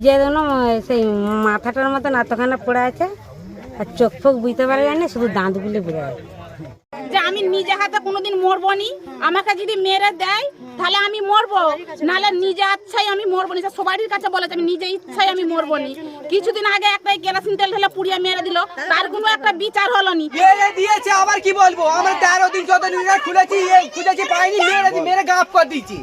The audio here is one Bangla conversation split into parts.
যে দেখলাম সেই মাথাটার মতন এতখানা পড়ে আছে আর চোখ ফোক বুঝতে পারা যায় না শুধু দাঁতগুলো বোঝা যায় যে আমি নিজে হাতে কোনোদিন মরবো নি আমাকে যদি মেরে দেয় তাহলে আমি মরবো। নাহলে নিজে ইচ্ছাই আমি মরবো নি। সবারই কাছে বলেছে আমি নিজে ইচ্ছাই আমি মরবো নি। কিছুদিন আগে একটা কেরাসিন তেল ঢেলে পুড়িয়ে মেরে দিল। তার কোনো একটা বিচার হলো নি। মেরে দিয়েছে আবার কি বলব? আমরা তেরো দিন চোদ্দ দিন ধরে খুলেছি পাইনি মেরে মেরে গাপ করে দিয়েছি।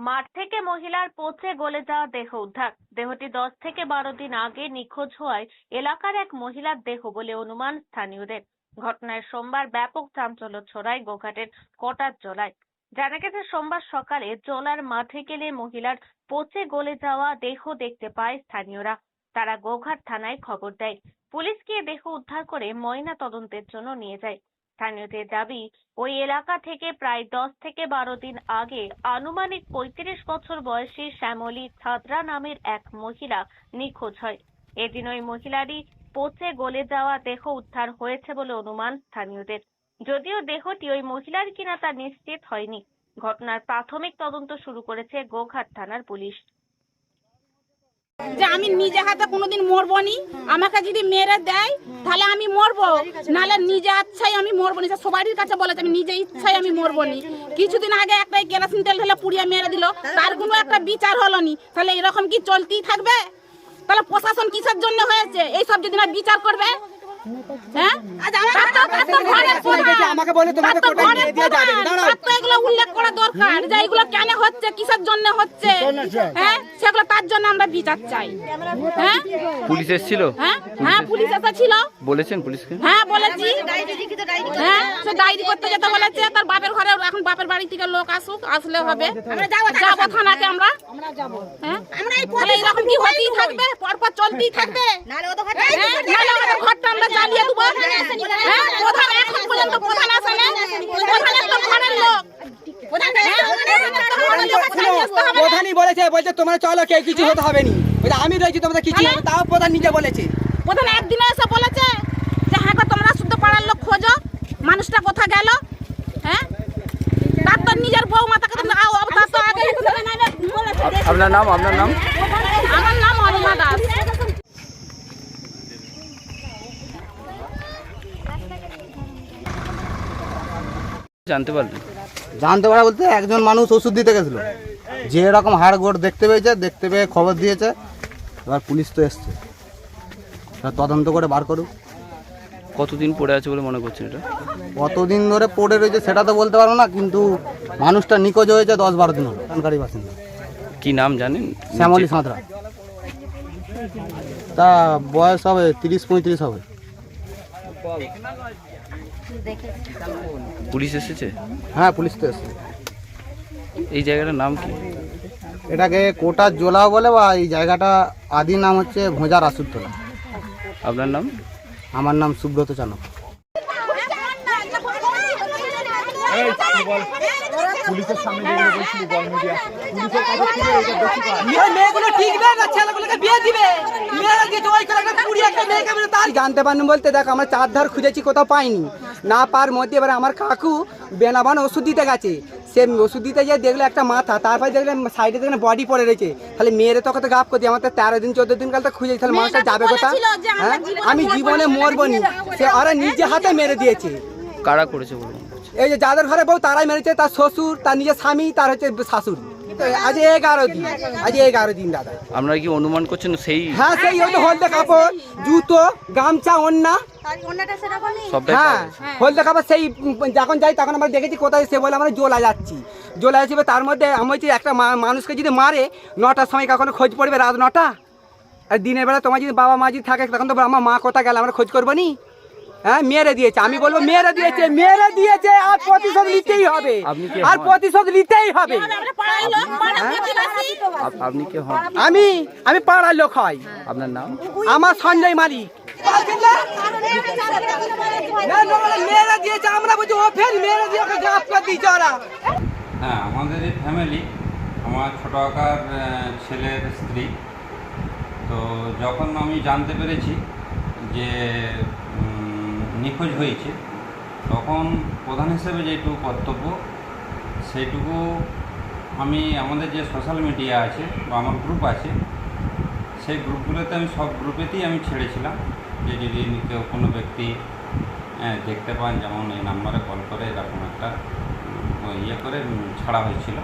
মাঠ থেকে মহিলার পচে গলে যাওয়া দেহ উদ্ধার। দেহটি দশ থেকে বারো দিন আগে নিখোঁজ হওয়ায় এলাকার এক মহিলার দেহ বলে অনুমান স্থানীয়দের। ঘটনায় সোমবার ব্যাপক চাঞ্চল্য ছড়ায় গোঘাটের কটার জলায়। জানা গেছে, সোমবার সকালে জলার মাঠে গেলে মহিলার পচে গলে যাওয়া দেহ দেখতে পায় স্থানীয়রা। তারা গোঘাট থানায় খবর দেয়। পুলিশ গিয়ে দেহ উদ্ধার করে ময়না তদন্তের জন্য নিয়ে যায়। স্থানীয়দের দাবি, ওই এলাকা থেকে প্রায় দশ থেকে বারো দিন আগে আনুমানিক পঁয়ত্রিশ বছর বয়সী শ্যামলী ছাত্রা নামের এক মহিলা নিখোঁজ হয়। এদিন ওই মহিলারই পচে গলে যাওয়া দেহ উদ্ধার হয়েছে বলে অনুমান স্থানীয়দের। যদিও দেহটি ওই মহিলার কিনা তা নিশ্চিত হয়নি। ঘটনার প্রাথমিক তদন্ত শুরু করেছে গোঘাট থানার পুলিশ। যে আমি নিজে হাতে কোনোদিন মরবো নি আমাকে যদি মেরে দেয়, তাহলে আমি মরবো। নাহলে নিজে ইচ্ছাই আমি মরবো নি। সবারই কাছে বলেছে আমি নিজে ইচ্ছাই আমি মরবো নি কিছুদিন আগে একটা কেরাসিন তেল ঢেলে পুড়িয়ে মেরে দিল। তার কোনো একটা বিচার হলো নি তাহলে এরকম কি চলতেই থাকবে? তাহলে প্রশাসন কিসের জন্য হয়েছে? এইসব যদি না বিচার করবে হ্যাঁ? তার তো- তার তো ঘরের প্রধান। আমাকে বলে তোমাকে তার তো কোটায় ঘরের দিয়ে দিয়ে যাবেন দাঁড়াও। এগুলো উল্লেখ করা দরকার যে এগুলো কেন হচ্ছে কিসের জন্য হচ্ছে? হ্যাঁ? সেগুলো তার জন্য আমরা বিচার চাই। হ্যাঁ? পুলিশ এসেছিল? হ্যাঁ? হ্যাঁ পুলিশ এসেছিল। বলেছেন পুলিশকে? হ্যাঁ বলেছি। হ্যাঁ সে ডায়েরি করতে যেতে বলেছে। তার বাপের ঘরে এখন বাপের বাড়ি থেকে লোক আসুক আসলে হবে। যাব থানাকে আমরা। হ্যাঁ। তাহলে এরকম কি হতেই থাকবে? পরপর চলতেই থাকবে? হ্যাঁ? ঘরটা আমরা জ্বালিয়ে দেবো। হ্যাঁ প্রধান এখন পর্যন্ত প্রধান আসে না ঘরের লোক। হ্যাঁ? প্রধানই বলেছে বলছে তোমরা চলো কেউ কিছু হতে হবে নি আমি রয়েছি তোমাদের কিছু হবে তাও প্রধান নিজে বলেছে। প্রধান একদিনে এসে বলেছে যে হ্যাঁ তোমরা শুদ্ধ পাড়ার লোক খোঁজো। মানুষটা কোথা গেল? হ্যাঁ? তার তো নিজের বউ মাতাকে আপনার নাম আপনার নাম? জানতে পারলেন? জানতে পারা বলতে একজন মানুষ ওষুধ দিতে গেছিল। যে এরকম হাড় গোড় দেখতে পেয়েছে দেখতে পেয়ে খবর দিয়েছে। এবার পুলিশ তো এসছে। এবার তদন্ত করে বার করুক। কতদিন পড়ে আছে বলে মনে করছেন এটা? কতদিন ধরে পড়ে রয়েছে সেটা তো বলতে পারব না কিন্তু মানুষটা নিখোঁজ হয়েছে দশ বারো দিন হলো। বাসিন্দা। কি নাম জানেন? শ্যামলী সাঁতরা। তা বয়স হবে তিরিশ পঁয়ত্রিশ হবে। পুলিশ এসেছে? হ্যাঁ পুলিশ তো এসেছে। এই জায়গাটার নাম কি? এটাকে কোটার জোলা বলে বা এই জায়গাটা আদি নাম হচ্ছে ভোজার আসুরতলা। আপনার নাম? আমার নাম সুব্রত চানক। মেয়ে মেয়েগুলো টিকবে না ছেলেগুলোকে বিয়ে দিবে। মেয়েরা দিয়েছে ওই করে একটা কুড়ি একটা মেয়েকে জানতে পারেন বলতে দেখ আমরা চার ধার খুঁজেছি কোথাও পাইনি। না পার মধ্যে এবার আমার কাকু বেনাবান ওষুধ দিতে গেছে। সে ওষুধ দিতে গিয়ে দেখল একটা মাথা তারপরে দেখলাম সাইডে দেখলাম বডি পড়ে রয়েছে। তাহলে মেয়েরে তো কত গাপ করছি? আমার তো তেরো দিন চোদ্দ দিন কাল তো খুঁজে তাহলে মানুষটা যাবে কোথা হ্যাঁ? আমি জীবনে মরবো নি। সে ওরা নিজে হাতে মেরে দিয়েছে। কারা করেছে এই যে যাদের ঘরে বউ তারাই মেরেছে। তার শ্বশুর তার নিজের স্বামী তার হচ্ছে শাশুড়ি। তো আজ এগারো দিন আজ এগারো দিন দাদা। আপনারা কি অনুমান করছেন সেই হ্যাঁ সেই হয়তো হলদে কাপড় জুতো গামছা অন্যা হ্যাঁ হলদে কাপড় সেই যখন যাই তখন আমরা দেখেছি কোথায় সে বলে আমরা জোলা যাচ্ছি। জোলা যাচ্ছি তার মধ্যে আমি বলছি একটা মা- মানুষকে যদি মারে নটার সময় কখনো খোঁজ পড়বে রাত নটা? আর দিনের বেলা তোমার যদি বাবা মা যদি থাকে তখন তো আমার মা কোথা গেল? আমরা খোঁজ করব নি? হ্যাঁ মেরে দিয়েছে। আমি বলব মেরে দিয়েছে মেরে দিয়েছে আর প্রতিশোধ নিতেই হবে। আর প্রতিশোধ নিতেই হবে। আপ- আপনি কে হন? আমি আমি পাড়ার লোক হয়। আপনার নাম? আমার সঞ্জয় মালিক। মেয়েরা দিয়েছে আমরা বুঝি ও ফের মেয়েরা দিয়ে ওকে দিয়েছে ওরা। হ্যাঁ আমাদের এই ফ্যামিলি আমার ছোট আকার ছেলের স্ত্রী। তো যখন আমি জানতে পেরেছি যে নিখোঁজ হয়েছে। তখন প্রধান হিসেবে যেটুকু কর্তব্য সেইটুকু আমি আমাদের যে সোশ্যাল মিডিয়া আছে বা আমার গ্রুপ আছে সেই গ্রুপগুলোতে আমি সব গ্রুপেতেই আমি ছেড়েছিলাম। যে যদি কেউ কোনো ব্যক্তি হ্যাঁ, দেখতে পান যেমন এই নাম্বারে কল করে এরকম একটা ইয়ে করে ছাড়া হয়েছিল।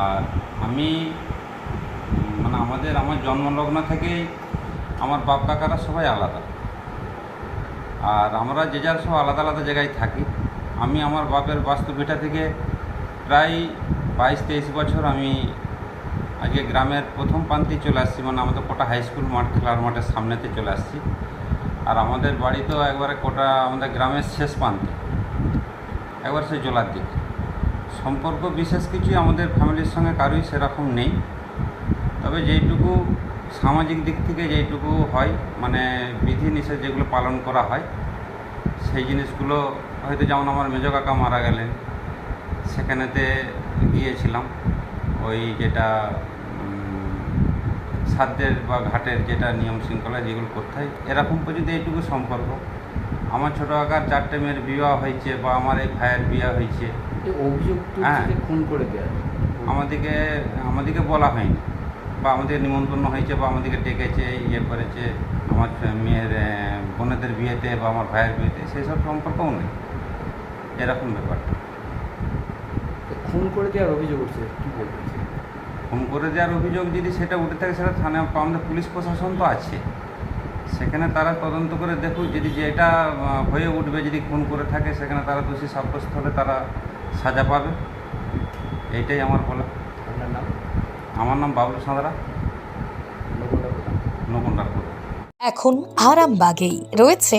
আর আমি মানে আমাদের আমার জন্মলগ্ন থেকেই আমার বাপ কাকারা সবাই আলাদা। আর আমরা যে যার সব আলাদা আলাদা জায়গায় থাকি। আমি আমার বাপের বাস্তু ভিটা থেকে প্রায় বাইশ, তেইশ বছর আমি আজকে গ্রামের প্রথম প্রান্তেই চলে আসছি মানে আমাদের কোটা হাই স্কুল মাঠ খেলার মাঠের সামনেতে চলে আসছি। আর আমাদের বাড়ি তো একবারে কোটা আমাদের গ্রামের শেষ প্রান্তে। একবার সে জলার দিকে। সম্পর্ক বিশেষ কিছুই আমাদের ফ্যামিলির সঙ্গে কারোই সেরকম নেই। তবে যেইটুকু সামাজিক দিক থেকে যেইটুকু হয় মানে বিধি নিষেধ যেগুলো পালন করা হয় সেই জিনিসগুলো হয়তো যেমন আমার মেজ কাকা মারা গেলেন সেখানেতে গিয়েছিলাম। ওই যেটা সাধ্যের বা ঘাটের যেটা নিয়ম শৃঙ্খলা যেগুলো করতে হয় এরকম পর্যন্ত এইটুকু সম্পর্ক। আমার ছোটো আকার চারটে মেয়ের বিবাহ হয়েছে বা আমার এই ভাইয়ের বিয়ে হয়েছে। অভিযোগ হ্যাঁ। খুন করে দেওয়া আমাদেরকে আমাদেরকে বলা হয়নি। বা আমাদের নিমন্ত্রণ হয়েছে বা আমাদেরকে ডেকেছে ইয়ে করেছে আমার মেয়ের বোনেদের বিয়েতে বা আমার ভাইয়ের বিয়েতে সেই সব সম্পর্কও নেই। এরকম ব্যাপারটা খুন করে দেওয়ার অভিযোগ উঠছে কী বলবেন? ফোন করে দেওয়ার অভিযোগ যদি সেটা উঠে থাকে সেটা থানা আমাদের পুলিশ প্রশাসন তো আছে। সেখানে তারা তদন্ত করে দেখুক যদি যেটা হয়ে উঠবে যদি খুন করে থাকে সেখানে তারা দোষী সাব্যস্ত হলে তারা সাজা পাবে। এইটাই আমার বলা আমার নাম বাবুল সাঁতরা। নকুন্ডারপুর এখন আরামবাগেই রয়েছে